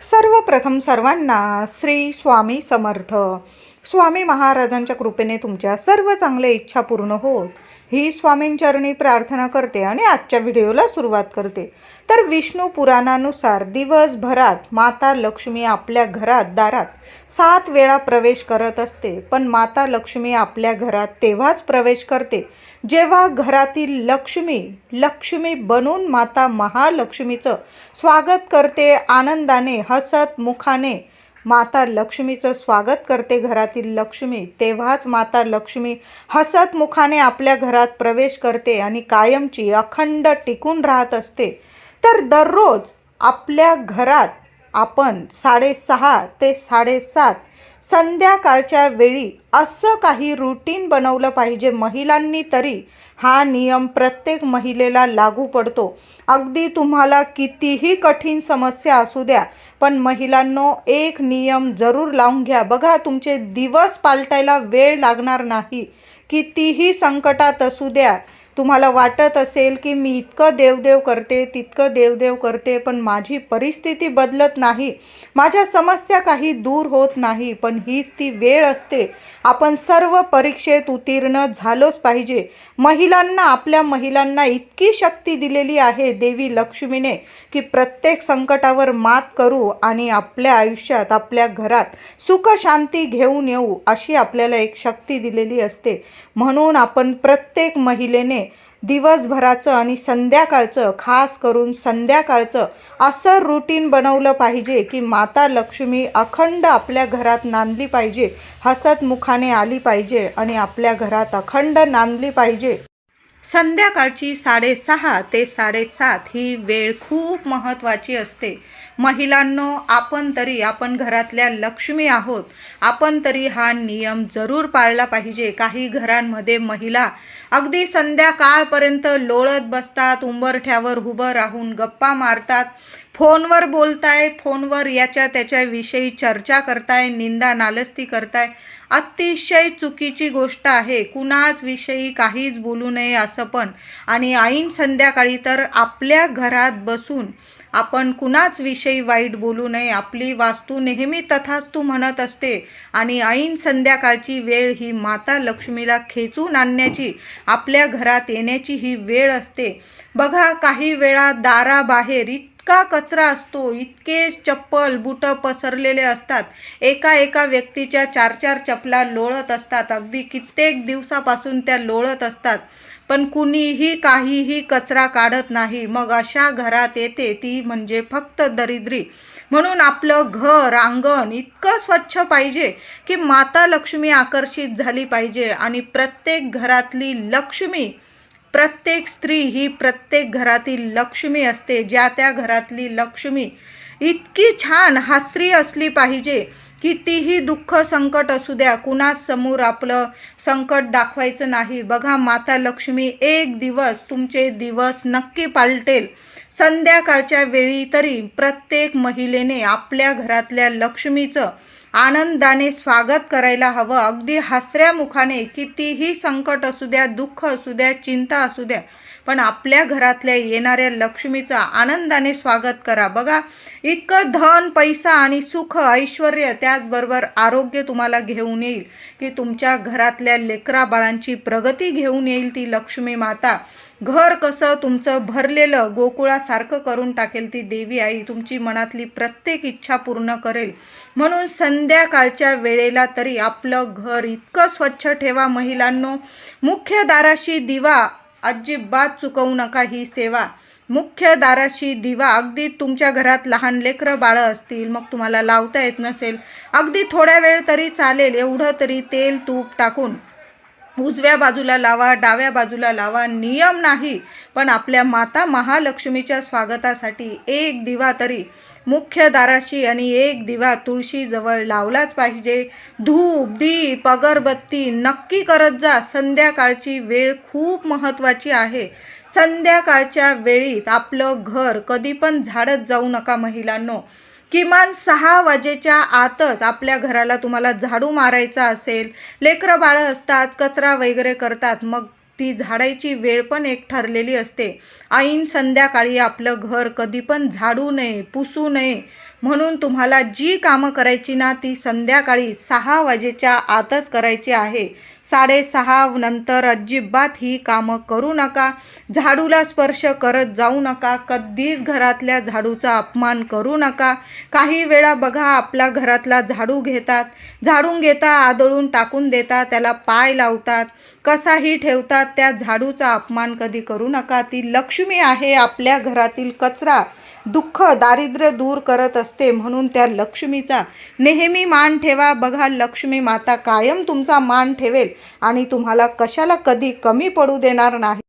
सर्वप्रथम सर्वांना श्री स्वामी समर्थ. स्वामी महाराजांच्या कृपेने तुमच्या सर्व चांगल्या इच्छा पूर्ण होत. ही स्वामींचरणी प्रार्थना करते आणि आजच्या व्हिडिओला सुरुवात करते. तर विष्णू पुराणानुसार दिवसभरात माता लक्ष्मी आपल्या घरात दारात सात वेळा प्रवेश करत असते. पण माता लक्ष्मी आपल्या घरात तेव्हाच प्रवेश करते जेव्हा घरातील लक्ष्मी लक्ष्मी बनून माता महालक्ष्मीचं स्वागत करते. आनंदाने हसत मुखाने माता लक्ष्मीचं स्वागत करते घरातील लक्ष्मी. तेव्हाच माता लक्ष्मी हसत मुखाने आपल्या घरात प्रवेश करते आणि कायमची अखंड टिकून राहत असते. तर दररोज आपल्या घरात आपण साडेसहा ते साडेसात संध्याकाळच्या वेळी असं काही रुटीन बनवलं पाहिजे महिलांनी तरी हा नियम प्रत्येक महिलेला लागू पडतो. अगदी तुम्हाला कितीही कठीण समस्या असू द्या पण महिलांनो एक नियम जरूर लावून घ्या. बघा तुमचे दिवस पालटायला वेळ लागणार नाही. कितीही संकटात असू द्या तुम्हाला वाटत असेल की मी इतकं देवदेव करते तितकं देवदेव करते पण माझी परिस्थिती बदलत नाही. माझ्या समस्या काही दूर होत नाही पण हीच ती वेळ असते. आपण सर्व परीक्षेत उत्तीर्ण झालोच पाहिजे. महिलांना आपल्या महिलांना इतकी शक्ती दिलेली आहे देवी लक्ष्मीने की प्रत्येक संकटावर मात करू आणि आपल्या आयुष्यात आपल्या घरात सुख शांती घेऊन येऊ अशी आपल्याला एक शक्ती दिलेली असते. म्हणून आपण प्रत्येक महिलेने दिवसभराचं आणि संध्याकाळचं खास करून संध्याकाळचं असं रुटीन बनवलं पाहिजे की माता लक्ष्मी अखंड आपल्या घरात नांदली पाहिजे हसतमुखाने आली पाहिजे आणि आपल्या घरात अखंड नांदली पाहिजे. संध्याकाळची साडेसहा ते साडेसात ही वेळ खूप महत्त्वाची असते. महिलांनो आपण तरी आपण घरातल्या लक्ष्मी आहोत. आपण तरी हा नियम जरूर पाळला पाहिजे. काही घरांमध्ये महिला अगदी संध्याकाळपर्यंत लोळत बसतात उंबरठ्यावर उभं राहून गप्पा मारतात. फोनवर बोलताय फोनवर याच्या त्याच्याविषयी चर्चा करताय निंदा नालस्ती करताय. अतिशय चुकीची गोष्ट आहे. कुणाच विषयी काहीच बोलू नये असं पण. आणि ऐन संध्याकाळी तर आपल्या घरात बसून आपण कुणाच विषयी वाईट बोलू नये. आपली वास्तू नेहमी तथास्तू म्हणत असते. आणि ऐन संध्याकाळची वेळ ही माता लक्ष्मीला खेचून आणण्याची आपल्या घरात येण्याची ही वेळ असते. बघा काही वेळा दाराबाहेर इतका कचरा असतो इतके चप्पल बुटं पसरलेले असतात. एका एका व्यक्तीच्या चार चार चपला लोळत असतात. अगदी कित्येक दिवसापासून त्या लोळत असतात. पण कुणीही काहीही कचरा काढत नाही. मग अशा घरात येते ती म्हणजे फक्त दरिद्री. म्हणून आपलं घर अंगण इतकं स्वच्छ पाहिजे की माता लक्ष्मी आकर्षित झाली पाहिजे आणि प्रत्येक घरातली लक्ष्मी प्रत्येक स्त्री ही प्रत्येक घरातील लक्ष्मी असते. ज्या त्या घरातली लक्ष्मी इतकी छान हास्त्री असली पाहिजे. कितीही दुःख संकट असू द्या कुणाच समोर आपलं संकट दाखवायचं नाही. बघा माता लक्ष्मी एक दिवस तुमचे दिवस नक्की पालटेल. संध्याकाळच्या वेळी तरी प्रत्येक महिलेने आपल्या घरातल्या लक्ष्मीचं आनंदाने स्वागत करायला हवं. अगदी हसऱ्या मुखाने कितीही संकट असू द्या दुःख असू द्या चिंता असू द्या पण आपल्या घरातल्या येणाऱ्या लक्ष्मीचं आनंदाने स्वागत करा. बघा इतकं धन पैसा आणि सुख ऐश्वर त्याचबरोबर आरोग्य तुम्हाला घेऊन येईल. की तुमच्या घरातल्या लेकरा बाळांची प्रगती घेऊन येईल ती लक्ष्मी माता. घर कसं तुमचं भरलेलं गोकुळासारखं करून टाकेल ती देवी आई तुमची मनातली प्रत्येक इच्छा पूर्ण करेल. म्हणून संध्याकाळच्या वेळेला तरी आपलं घर इतकं स्वच्छ ठेवा महिलांनो. मुख्य दाराशी दिवा अजिबात चुकवू नका ही सेवा. मुख्य दाराशी दिवा अगदी तुमच्या घरात लहान लेकरं बाळं असतील मग तुम्हाला लावता येत नसेल. अगदी थोड्या वेळ तरी चालेल एवढं तरी तेल तूप टाकून. उजव्या बाजूला लावा डाव्या बाजूला लावा. नियम नाही पण आपल्या माता महालक्ष्मीच्या स्वागतासाठी एक दिवा तरी मुख्य दाराशी आणि एक दिवा तुळशीजवळ लावलाच पाहिजे. धूप दीप अगरबत्ती नक्की करत जा. संध्याकाळची वेळ खूप महत्त्वाची आहे. संध्याकाळच्या वेळीत आपलं घर कधी पण झाडत जाऊ नका महिलांनो. किमान सहा वाजेच्या आतच आपल्या घराला तुम्हाला झाडू मारायचा असेल लेकरं बाळं असतात कचरा वगैरे करतात मग ती झाडायची वेळ पण एक ठरलेली असते. ऐन संध्याकाळी आपलं घर कधी पण झाडू नये पुसू नये म्हणून तुम्हाला जी कामं करायची ना ती संध्याकाळी सहा वाजेच्या आतच करायची आहे. साडेसहा नंतर अजिबात ही कामं करू नका. झाडूला स्पर्श करत जाऊ नका. कधीच घरातल्या झाडूचा अपमान करू नका. काही वेळा बघा आपला घरातला झाडू घेतात. झाडून घेता आदळून टाकून देतात त्याला पाय लावतात. कसाही ठेवतात त्या झाडूचा अपमान कधी करू नका. ती लक्ष्मी आहे आपल्या घरातील कचरा. दुःख दारिद्र्य दूर करत असते म्हणून त्या लक्ष्मीचा नेहमी मान ठेवा. बघा लक्ष्मी माता कायम तुमचा मान ठेवेल आणि तुम्हाला कशाला कधी कमी पडू देणार नाही.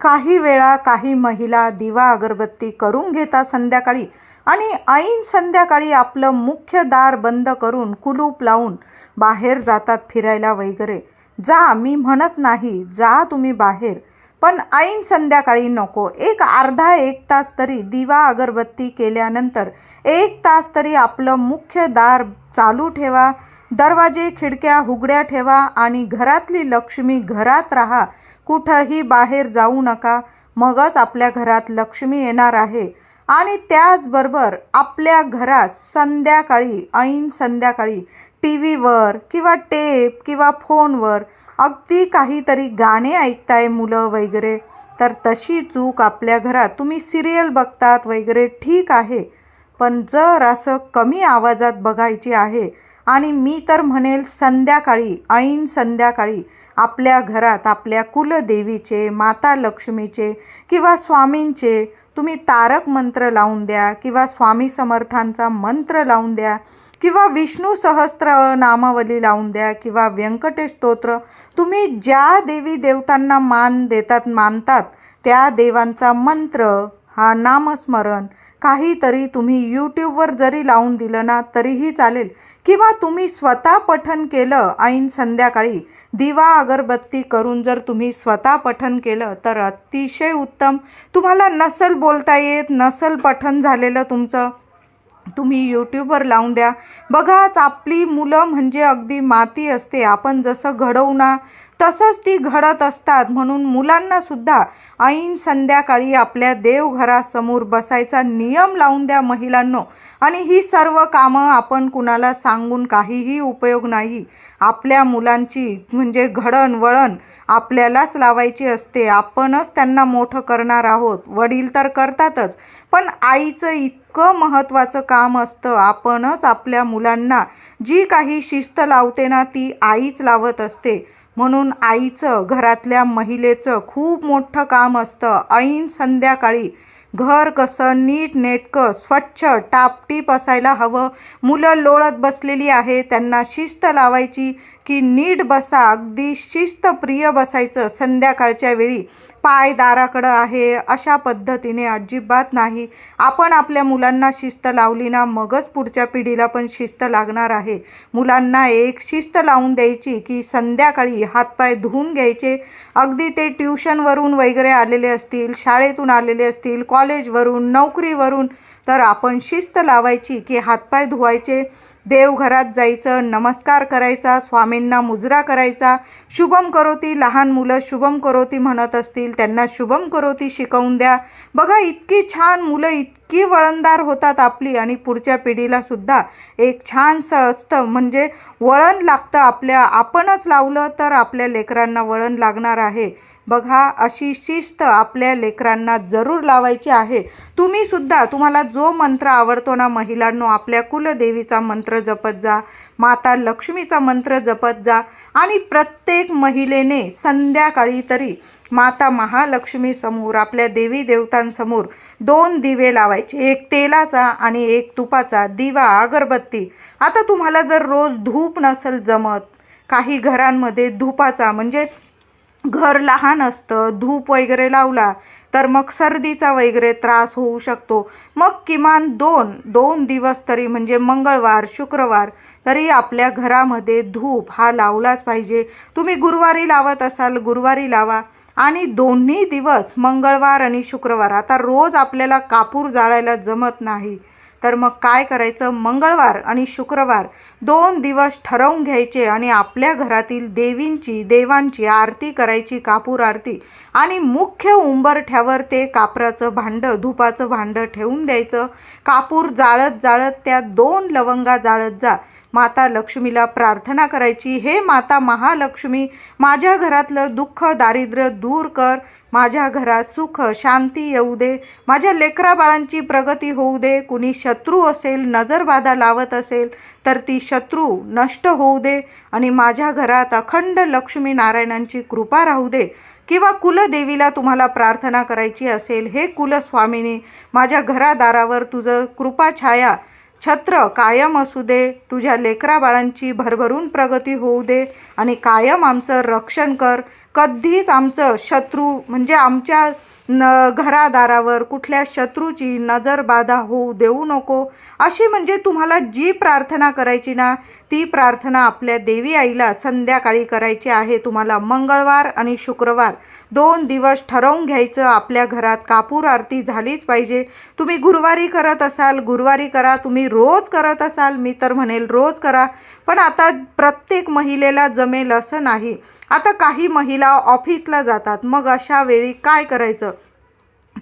काही वेळा काही महिला दिवा अगरबत्ती करून घेता संध्याकाळी आणि ऐन संध्याकाळी आपलं मुख्य दार बंद करून कुलूप लावून बाहेर जातात फिरायला वगैरे. जा मी म्हणत नाही जा तुम्ही बाहेर. पण ऐन संध्याकाळी नको. एक अर्धा एक तास तरी दिवा अगरबत्ती केल्यानंतर एक तास तरी आपलं मुख्य दार चालू ठेवा दरवाजे खिडक्या हुगड्या ठेवा आणि घरातली लक्ष्मी घरात राहा. कुठंही बाहेर जाऊ नका. मगच आपल्या घरात लक्ष्मी येणार आहे. आणि त्याचबरोबर आपल्या घरात संध्याकाळी ऐन संध्याकाळी टी व्हीवर किंवा टेप किंवा फोनवर अगदी काहीतरी गाणे ऐकताय मुलं वगैरे. तर तशी चूक आपल्या घरात. तुम्ही सिरियल बघतात वगैरे ठीक आहे. पण जर असं कमी आवाजात बघायची आहे आणि मी तर म्हणेल संध्याकाळी ऐन संध्याकाळी आपल्या घरात आपल्या कुलदेवीचे माता लक्ष्मीचे किंवा स्वामींचे तुम्ही तारक मंत्र लावून द्या किंवा स्वामी समर्थांचा मंत्र लावून द्या. किंवा विष्णू सहस्त्र नामावली लावून द्या किंवा व्यंकटेश स्तोत्र तुम्ही ज्या देवी देवतांना मान देतात मानतात त्या देवांचा मंत्र हा नामस्मरण. काहीतरी तुम्ही यूट्यूबवर जरी लावून दिलं ना तरीही चालेल. किंवा तुम्ही स्वतः पठन केलं ऐन संध्याकाळी दिवा अगरबत्ती करून जर तुम्ही स्वतः पठन केलं तर अतिशय उत्तम. तुम्हाला नसल बोलता येत नसल पठन झालेलं तुमचं. तुम्ही यूट्यूबवर लावून द्या. बघाच आपली मुलं म्हणजे अगदी माती असते. आपण जसं घडवू ना तसंच ती घडत असतात. म्हणून मुलांनासुद्धा ऐन संध्याकाळी आपल्या देवघरासमोर बसायचा नियम लावून द्या महिलांनो. आणि ही सर्व कामं आपण कुणाला सांगून काहीही उपयोग नाही. आपल्या मुलांची म्हणजे घडण वळण आपल्यालाच लावायची असते. आपणच त्यांना मोठं करणार आहोत. वडील तर करतातच. पण आईचं इतकं महत्त्वाचं काम असतं. आपणच आपल्या मुलांना जी काही शिस्त लावते ना ती आईच लावत असते. म्हणून आईचं घरातल्या महिलेचं खूप मोठं काम असतं. ऐन संध्याकाळी घर कसं नीट नेटकं स्वच्छ टापटीप असायला हवं. मुलं लोळत बसलेली आहे त्यांना शिस्त लावायची की नीट बसा अगदी शिस्तप्रिय बसायचं संध्याकाळच्या वेळी. पाय दाराकडं आहे अशा पद्धतीने अजिबात नाही. आपण आपल्या मुलांना शिस्त लावली ना मगच पुढच्या पिढीला पण शिस्त लागणार आहे. मुलांना एक शिस्त लावून द्यायची की संध्याकाळी हातपाय धुवून घ्यायचे. अगदी ते ट्युशनवरून वगैरे आलेले असतील शाळेतून आलेले असतील कॉलेजवरून नोकरीवरून तर आपण शिस्त लावायची की हातपाय धुवायचे. देवघरात जायचं नमस्कार करायचा स्वामींना मुजरा करायचा. शुभम करोती लहान मुलं शुभम करोती म्हणत असतील त्यांना शुभम करोती शिकवून द्या. बघा इतकी छान मुलं इतकी वळणदार होतात आपली आणि पुढच्या पिढीला सुद्धा. एक छानसं असतं म्हणजे वळण लागतं आपल्या आपणच लावलं तर आपल्या लेकरांना वळण लागणार आहे. बघा अशी शिस्त आपल्या लेकरांना जरूर लावायची आहे. तुम्ही सुद्धा तुम्हाला जो मंत्र आवडतो ना महिलांनो आपल्या कुलदेवीचा मंत्र जपत जा माता लक्ष्मीचा मंत्र जपत जा आणि प्रत्येक महिलेने संध्याकाळी तरी माता महालक्ष्मी समोर आपल्या देवी देवतांसमोर दोन दिवे लावायचे. एक तेलाचा आणि एक तुपाचा दिवा अगरबत्ती. आता तुम्हाला जर रोज धूप नसेल जमत काही घरांमध्ये धुपाचा म्हणजे घर लहान असतं धूप वगैरे लावला तर मग सर्दीचा वगैरे त्रास होऊ शकतो. मग किमान दोन दोन दिवस तरी म्हणजे मंगळवार शुक्रवार तरी आपल्या घरामध्ये धूप हा लावलाच पाहिजे. तुम्ही गुरुवारी लावत असाल गुरुवारी लावा. आणि दोन्ही दिवस मंगळवार आणि शुक्रवार आता रोज आपल्याला कापूर जाळायला जमत नाही. तर मग काय करायचं? मंगळवार आणि शुक्रवार दोन दिवस ठरवून घ्यायचे आणि आपल्या घरातील देवींची देवांची आरती करायची कापूर आरती. आणि मुख्य उंबरठ्यावर ते कापराचं भांडं धुपाचं भांडं ठेवून द्यायचं. कापूर जाळत जाळत त्या दोन लवंगा जाळत जा. माता लक्ष्मीला प्रार्थना करायची हे माता महालक्ष्मी माझ्या घरातलं दुःख दारिद्र्य दूर कर. माझ्या घरात सुख शांती येऊ दे. माझ्या लेकरा बाळांची प्रगती होऊ दे. कुणी शत्रू असेल नजरबाधा लावत असेल तर ती शत्रू नष्ट होऊ दे. आणि माझ्या घरात अखंड लक्ष्मी नारायणांची कृपा राहू दे. किंवा कुलदेवीला तुम्हाला प्रार्थना करायची असेल हे कुलस्वामिनी माझ्या घरादारावर तुझं कृपाछाया छत्र कायम असू दे. तुझ्या लेकरा बाळांची भरभरून प्रगती होऊ दे. आणि कायम आमचं रक्षण कर. कधीच आमचं शत्रू म्हणजे आमच्या न घरादारावर कुठल्या शत्रूची नजर बाधा होऊ देऊ नको. अशी म्हणजे तुम्हाला जी प्रार्थना करायची ना ती प्रार्थना आपल्या देवी आईला संध्याकाळी करायची आहे. तुम्हाला मंगळवार आणि शुक्रवार दोन दिवस ठरवून घ्यायचं. आपल्या घरात कापूर आरती झालीच पाहिजे. तुम्ही गुरुवारी करत असाल गुरुवारी करा. तुम्ही रोज करत असाल मी तर म्हणेल रोज करा. पण आता प्रत्येक महिलेला जमेल असं नाही. आता काही महिला ऑफिसला जातात. मग अशा वेळी काय करायचं?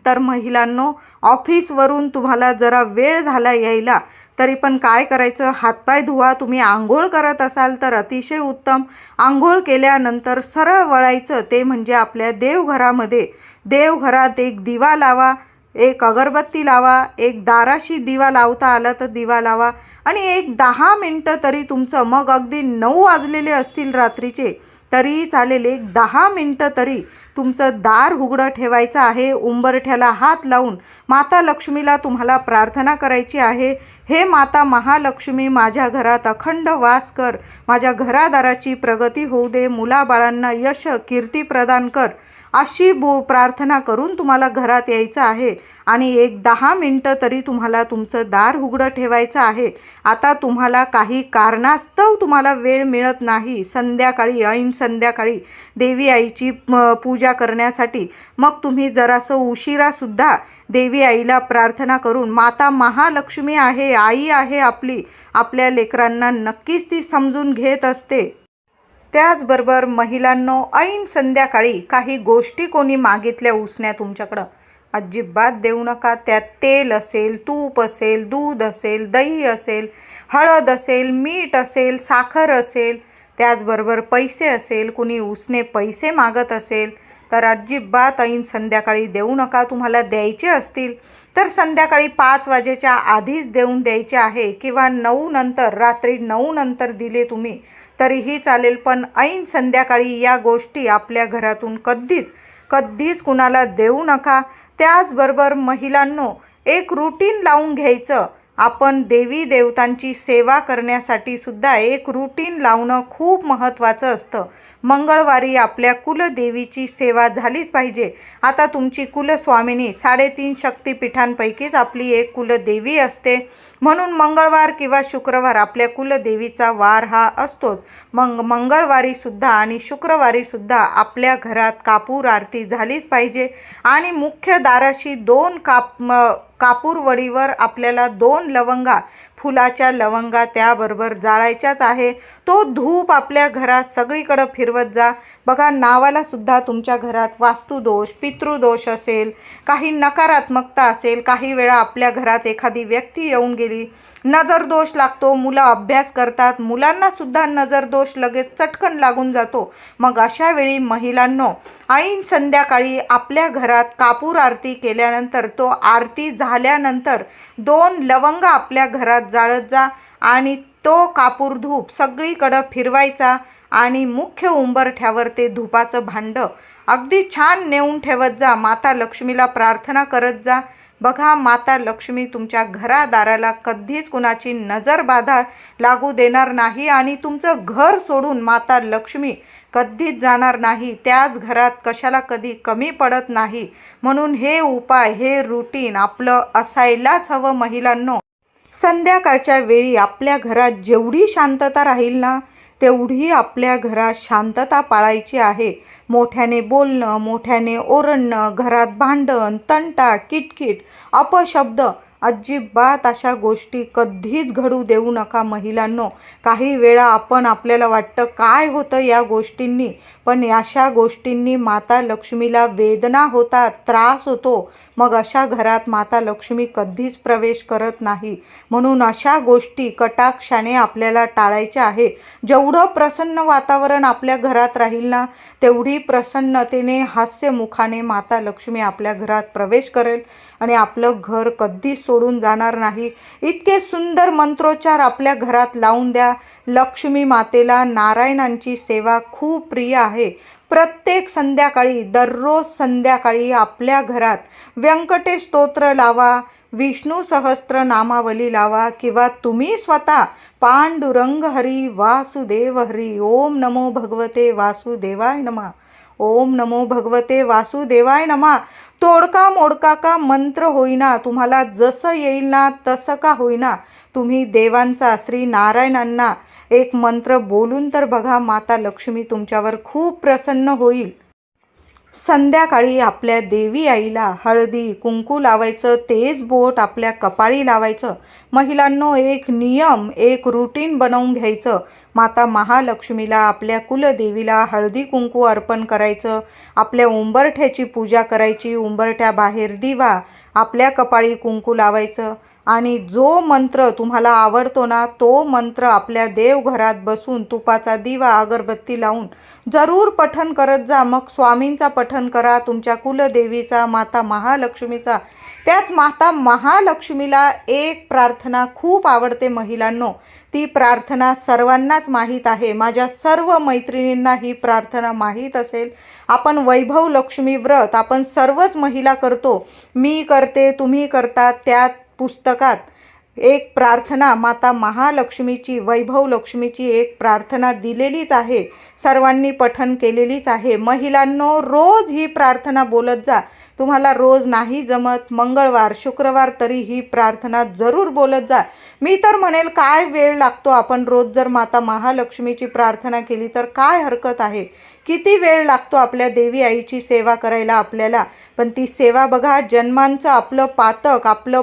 तर महिलांनो ऑफिसवरून तुम्हाला जरा वेळ झाला यायला तरी पण काय करायचं? हातपाय धुवा तुम्ही आंघोळ करत असाल तर अतिशय उत्तम. आंघोळ केल्यानंतर सरळ वळायचं ते म्हणजे आपल्या देवघरामध्ये. देवघरात एक दिवा लावा एक अगरबत्ती लावा एक दाराशी दिवा लावता आला तर दिवा लावा. आणि एक दहा मिनटं तरी तुमचं मग अगदी नऊ वाजलेले असतील रात्रीचे तरी चालेल एक दहा मिनटं तरी. तुमचं दार उघडं ठेवायचं आहे उंबरठ्याला हात लावून माता लक्ष्मीला तुम्हाला प्रार्थना करायची आहे. हे माता महालक्ष्मी माझ्या घरात अखंड वास कर. माझ्या घरादाराची प्रगती होऊ दे. मुलाबाळांना यश कीर्ती प्रदान कर. अशी बो प्रार्थना करून तुम्हाला घरात यायचं आहे. आणि एक दहा मिनटं तरी तुम्हाला तुमचं दार उघडं ठेवायचं आहे. आता तुम्हाला काही कारणास्तव तुम्हाला वेळ मिळत नाही. संध्याकाळी ऐन संध्याकाळी देवी आईची पूजा करण्यासाठी. मग तुम्ही जरासं उशिरासुद्धा देवी आईला प्रार्थना करून माता महालक्ष्मी आहे आई आहे आपली. आपल्या लेकरांना नक्कीच ती समजून घेत असते. त्याचबरोबर महिलांनो ऐन संध्याकाळी काही गोष्टी कोणी मागितल्या उसण्या तुमच्याकडं. अजिबात देऊ नका. त्यात तेल असेल तूप असेल दूध असेल दही असेल हळद असेल मीठ असेल साखर असेल त्याचबरोबर पैसे असेल कुणी उसने पैसे मागत असेल तर अजिबात ऐन संध्याकाळी देऊ नका. तुम्हाला द्यायचे असतील तर संध्याकाळी पाच वाजेच्या आधीच देऊन द्यायचे आहे किंवा नऊ नंतर रात्री नऊ नंतर दिले तुम्ही. तरीही चालेल पण ऐन संध्याकाळी या गोष्टी आपल्या घरातून कधीच कधीच कुणाला देऊ नका. त्याचबरोबर महिलांनो एक रुटीन लावून घ्यायचं. आपण देवी देवतांची सेवा करण्यासाठी सुद्धा एक रुटीन लावणं खूप महत्त्वाचं असतं. मंगळवारी आपल्या कुलदेवीची सेवा झालीच पाहिजे. आता तुमची कुलस्वामिनी साडेतीन शक्तिपीठांपैकीच आपली एक कुलदेवी असते. म्हणून मंगळवार किंवा शुक्रवार आपल्या कुलदेवीचा वार हा असतोच. मंग मंगळवारी सुद्धा आणि शुक्रवारी सुद्धा आपल्या घरात कापूर आरती झालीच पाहिजे. आणि मुख्य दाराशी दोन काप कापूरवडीवर आपल्याला दोन लवंगा फुलाच्या लवंगा त्याबरोबर जाळायच्याच आहे. तो धूप आपल्या घरात सगळीकडं फिरवत जा. बघा नावाला सुद्धा तुमच्या घरात वास्तुदोष पितृदोष असेल काही नकारात्मकता असेल काही वेळा आपल्या घरात एखादी व्यक्ती येऊन गेली नजरदोष लागतो मुलं अभ्यास करतात मुलांना सुद्धा नजरदोष लगेच चटकन लागून जातो. मग अशा वेळी महिलांनो ऐन संध्याकाळी आपल्या घरात कापूर आरती केल्यानंतर तो आरती झाल्यानंतर दोन लवंग आपल्या घरात जाळत जा आणि तो कापूर धूप सगळीकडं फिरवायचा आणि मुख्य उंबरठ्यावर ते धुपाचं भांडं. अगदी छान नेऊन ठेवत जा माता लक्ष्मीला प्रार्थना करत जा. बघा माता लक्ष्मी तुमच्या घरादाराला कधीच कुणाची नजर बाधा लागू देणार नाही आणि तुमचं घर सोडून माता लक्ष्मी कधीच जाणार नाही. त्याच घरात कशाला कधी कमी पडत नाही. म्हणून हे उपाय हे रुटीन आपलं असायलाच हवं महिलांनो. संध्याकाळच्या वेळी आपल्या घरात जेवढी शांतता राहील ना तेवढी आपल्या घरात शांतता पाळायची आहे. मोठ्याने बोलणं मोठ्याने ओरडणं घरात भांडण तंटा किटकिट अपशब्द अजिबात अशा गोष्टी कधीच घडू देऊ नका महिलांनो. काही वेळा आपण आपल्याला वाटतं काय होतं या गोष्टींनी? पण अशा गोष्टींनी माता लक्ष्मीला वेदना होतात त्रास होतो. मग अशा घरात माता लक्ष्मी कधीच प्रवेश करत नाही. म्हणून अशा गोष्टी कटाक्षाने आपल्याला टाळायच्या आहे जेवढं प्रसन्न वातावरण आपल्या घरात राहील ना तेवढी प्रसन्नतेने हास्यमुखाने माता लक्ष्मी आपल्या घरात प्रवेश करेल. आणि आपलं घर कधीच सोडून जाणार नाही. इतके सुंदर मंत्रोच्चार आपल्या घरात लावून द्या. लक्ष्मी मातेला नारायणांची सेवा खूप प्रिय आहे. प्रत्येक संध्याकाळी दररोज संध्याकाळी आपल्या घरात व्यंकटेश स्तोत्र लावा विष्णू सहस्त्र नामावली लावा किंवा तुम्ही स्वतः पांडुरंग हरी वासुदेव हरी ओम नमो भगवते वासुदेवाय नमा. ओम नमो भगवते वासुदेवाय नमा. तोडका मोडका का मंत्र होईना तुम्हाला जसं येईल ना तसं का होईना तुम्ही देवांचा श्री नारायणांना एक मंत्र बोलून तर बघा माता लक्ष्मी तुमच्यावर खूप प्रसन्न होईल. संध्याकाळी आपल्या देवी आईला हळदी कुंकू लावायचं तेज बोट आपल्या कपाळी लावायचं. महिलांनो एक नियम एक रुटीन बनवून घ्यायचं. माता महालक्ष्मीला आपल्या कुलदेवीला हळदी कुंकू अर्पण करायचं. आपल्या उंबरठ्याची पूजा करायची. उंबरठ्याबाहेर दिवा आपल्या कपाळी कुंकू लावायचं. आणि जो मंत्र तुम्हाला आवडतो ना तो मंत्र आपल्या देवघरात बसून तुपाचा दिवा अगरबत्ती लावून जरूर पठन करत जा. मग स्वामींचा पठन करा. तुमच्या कुलदेवीचा माता महालक्ष्मीचा. त्यात माता महालक्ष्मीला एक प्रार्थना खूप आवडते महिलांनो. ती प्रार्थना सर्वांनाच माहीत आहे. माझ्या सर्व मैत्रिणींना ही प्रार्थना माहीत असेल. आपण वैभव लक्ष्मी व्रत आपण सर्वच महिला करतो. मी करते तुम्ही करता त्यात पुस्तकात. एक प्रार्थना माता महालक्ष्मीची वैभव लक्ष्मीची एक प्रार्थना दिलेलीच आहे. सर्वांनी पठन केलेलीच आहे. महिलांनो रोज ही प्रार्थना बोलत जा. तुम्हाला रोज नाही जमत मंगळवार शुक्रवार तरी ही प्रार्थना जरूर बोलत जा. मी तर म्हणेल काय वेळ लागतो आपण रोज जर माता महालक्ष्मीची प्रार्थना केली तर काय हरकत आहे? किती वेळ लागतो आपल्या देवी आईची सेवा करायला आपल्याला? पण ती सेवा बघा जन्मांचं आपलं पातक आपलं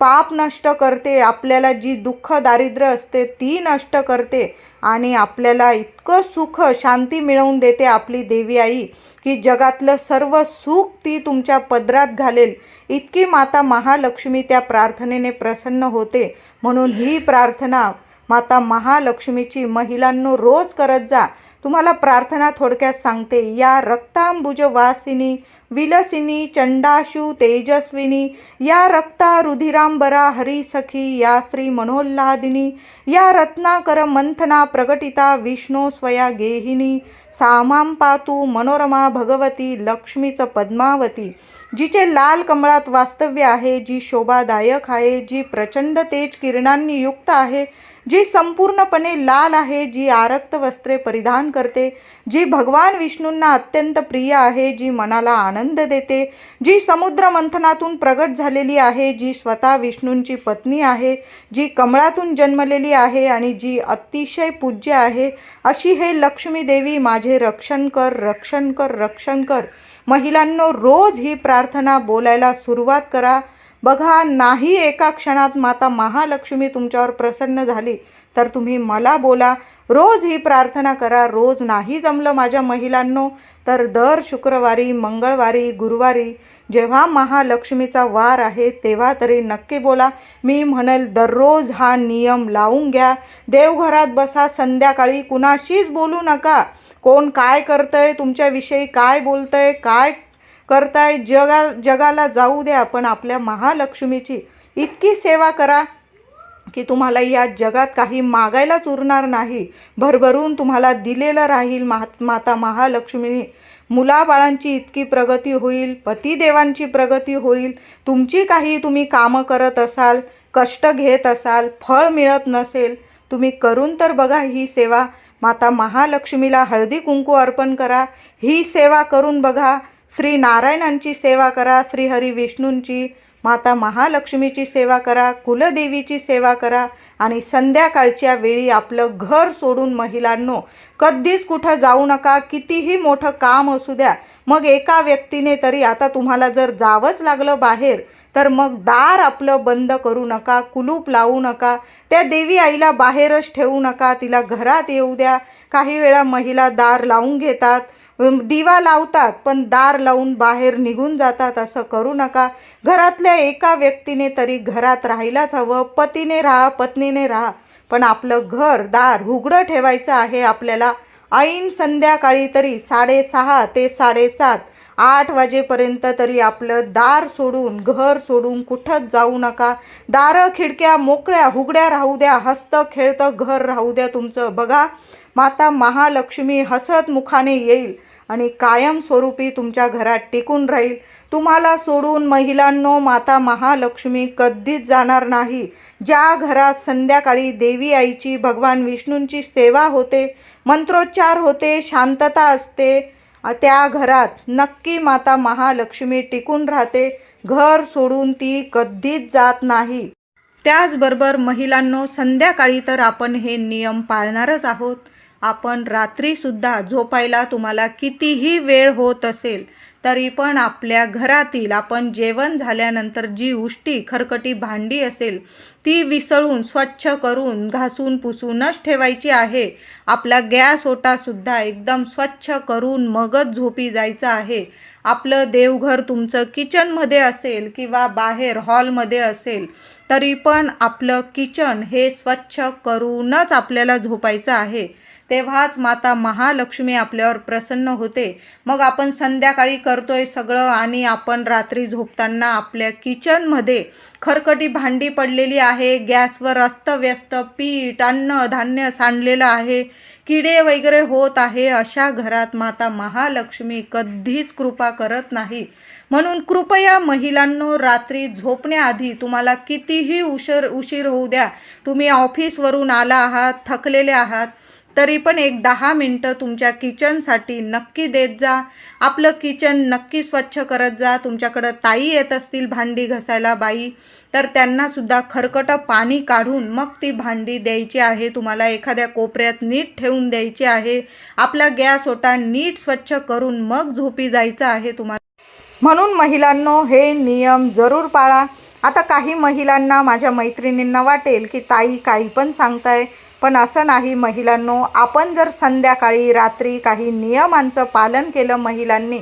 पाप नष्ट करते आपल्याला जी दुःख दारिद्र्य असते ती नष्ट करते आणि आपल्याला इतकं सुख शांती मिळवून देते आपली देवी आई की जगातलं सर्व सुख ती तुमच्या पदरात घालेल. इतकी माता महालक्ष्मी त्या प्रार्थनेने प्रसन्न होते. म्हणून ही प्रार्थना माता महालक्ष्मीची महिलांनो रोज करत जा. तुम्हाला प्रार्थना थोडक्यात सांगते. या रक्तांबुजवासिनी विलसिनी चंडाशु तेजस्विनी या रक्ता रुधिरांबरा हरिसखी या श्री मनोल्लादिनी या रत्नाकर मंथना प्रगटिता विष्णू स्वया गेहिनी सामां पातू मनोरमा भगवती लक्ष्मीच पद्मावती जिचे लाल कमळात वास्तव्य आहे जी शोभादायक आहे जी प्रचंड तेज किरणांनी युक्त आहे जी संपूर्णपणे लाल आहे जी आरक्त वस्त्रे परिधान करते जी भगवान विष्णूंना अत्यंत प्रिय आहे जी मनाला आनंद देते जी समुद्र मंथनातून प्रगट झालेली आहे जी स्वतः विष्णूंची पत्नी आहे जी कमळातून जन्मलेली आहे आणि जी अतिशय पूज्य आहे अशी हे लक्ष्मी देवी माझे रक्षण कर रक्षण कर रक्षण कर. महिलांनो रोज ही प्रार्थना बोलायला सुरुवात करा. बघा नाही एका क्षणात माता महालक्ष्मी तुमच्यावर प्रसन्न झाली तर तुम्ही मला बोला रोज ही प्रार्थना करा रोज नाही जमलं माझ्या महिलांनो तर दर शुक्रवारी मंगळवारी गुरुवारी जेव्हा महालक्ष्मीचा वार आहे तेव्हा तरी नक्की बोला. मी म्हणेल दररोज हा नियम लावून घ्या. देवघरात बसा संध्याकाळी कुणाशीच बोलू नका. कोण काय करतंय तुमच्याविषयी काय बोलतंय काय करताय. जगा जगाला जाऊ द्या पण आपल्या महालक्ष्मीची इतकी सेवा करा की तुम्हाला या जगात काही मागायलाच उरणार नाही. भरभरून तुम्हाला दिलेलं राहील महा माता महालक्ष्मीने मुलाबाळांची इतकी प्रगती होईल पतिदेवांची प्रगती होईल. तुमची काही तुम्ही कामं करत असाल कष्ट घेत असाल फळ मिळत नसेल तुम्ही करून तर बघा ही सेवा. माता महालक्ष्मीला हळदी कुंकू अर्पण करा. ही सेवा करून बघा. श्री नारायणांची सेवा करा श्रीहरी विष्णूंची माता महालक्ष्मीची सेवा करा कुलदेवीची सेवा करा आणि संध्याकाळच्या वेळी आपलं घर सोडून महिलांनो कधीच कुठं जाऊ नका कितीही मोठं काम असू द्या मग एका व्यक्तीने तरी आता तुम्हाला जर जावंच लागलं बाहेर तर मग दार आपलं बंद करू नका कुलूप लावू नका त्या देवी आईला बाहेरच ठेवू नका तिला घरात येऊ द्या. काही वेळा महिला दार लावून घेतात दिवा लावतात पण दार लावून बाहेर निघून जातात. असं करू नका. घरातल्या एका व्यक्तीने तरी घरात राहायलाच हवं. पतीने राहा पत्नीने राहा. पण आपलं घर दार उघडं ठेवायचं आहे आपल्याला. ऐन संध्याकाळी तरी साडेसहा ते साडेसात आठ वाजेपर्यंत तरी आपलं दार सोडून घर सोडून कुठंच जाऊ नका. दारं खिडक्या मोकळ्या उघड्या राहू द्या. हस्त खेळतं घर राहू द्या तुमचं. बघा माता महालक्ष्मी हसत मुखाने येईल आणि कायमस्वरूपी तुमच्या घरात टिकून राहील. तुम्हाला सोडून महिलांनो माता महालक्ष्मी कधीच जाणार नाही. ज्या घरात संध्याकाळी देवी आईची भगवान विष्णूंची सेवा होते मंत्रोच्चार होते शांतता असते त्या घरात नक्की माता महालक्ष्मी टिकून राहते. घर सोडून ती कधीच जात नाही. त्याचबरोबर महिलांनो संध्याकाळी तर आपण हे नियम पाळणारच आहोत. आपण रात्रीसुद्धा झोपायला तुम्हाला कितीही वेळ होत असेल तरी पण आपल्या घरातील आपण जेवण झाल्यानंतर जी उष्टी खरकटी भांडी असेल ती विसळून स्वच्छ करून घासून पुसूनच ठेवायची आहे. आपला गॅस ओटासुद्धा एकदम स्वच्छ करून मगच झोपी जायचं आहे. आपलं देवघर तुमचं किचनमध्ये असेल किंवा बाहेर हॉलमध्ये असेल तरी पण आपलं किचन हे स्वच्छ करूनच आपल्याला झोपायचं आहे. तेव्हाच माता महालक्ष्मी आपल्यावर प्रसन्न होते. मग आपण संध्याकाळी करतोय सगळं आणि आपण रात्री झोपताना आपल्या किचनमध्ये खरकटी भांडी पडलेली आहे गॅसवर अस्तव्यस्त पीठ अन्न धान्य सांडलेलं आहे किडे वगैरे होत आहे अशा घरात माता महालक्ष्मी कधीच कृपा करत नाही. म्हणून कृपया महिलांनो रात्री झोपण्याआधी तुम्हाला कितीही उशीर उशीर होऊ द्या. तुम्ही ऑफिसवरून आला आहात थकलेले आहात तरी पण एक दहा मिनटं तुमच्या किचनसाठी नक्की देत जा. आपलं किचन नक्की स्वच्छ करत जा. तुमच्याकडं ताई येत असतील भांडी घसायला बाई तर त्यांनासुद्धा खरकटं पाणी काढून मग ती भांडी द्यायची आहे. तुम्हाला एखाद्या कोपऱ्यात नीट ठेवून द्यायची आहे. आपला गॅस ओटा नीट स्वच्छ करून मग झोपी जायचं आहे तुम्हाला म्हणून महिलांनो हे नियम जरूर पाळा. आता काही महिलांना माझ्या मैत्रिणींना वाटेल की ताई काही पण सांगताय. पण असं नाही महिलांनो आपण जर संध्याकाळी रात्री काही नियमांचं पालन केलं महिलांनी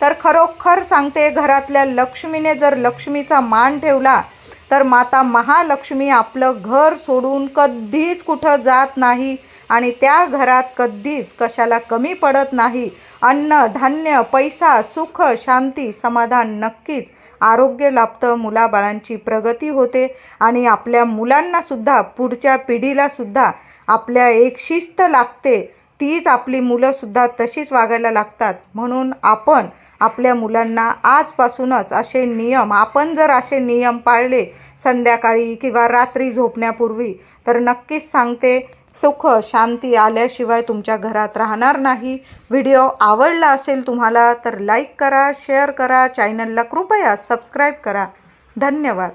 तर खरोखर सांगते घरातल्या लक्ष्मीने जर लक्ष्मीचा मान ठेवला तर माता महालक्ष्मी आपलं घर सोडून कधीच कुठं जात नाही आणि त्या घरात कधीच कशाला कमी पडत नाही. अन्न धान्य पैसा सुख शांती समाधान नक्कीच आरोग्य लाभतं मुलाबाळांची प्रगती होते आणि आपल्या मुलांनासुद्धा पुढच्या पिढीलासुद्धा आपल्या एक शिस्त लागते. तीच आपली मुलंसुद्धा तशीच वागायला लागतात. म्हणून आपण आपल्या मुलांना आजपासूनच असे नियम आपण जर असे नियम पाळले संध्याकाळी किंवा रात्री झोपण्यापूर्वी तर नक्कीच सांगते सुख शांती आल्याशिवाय तुमच्या घरात राहणार नाही. व्हिडिओ आवडला असेल तुम्हाला तर लाईक करा शेअर करा चॅनलला कृपया सबस्क्राईब करा. धन्यवाद.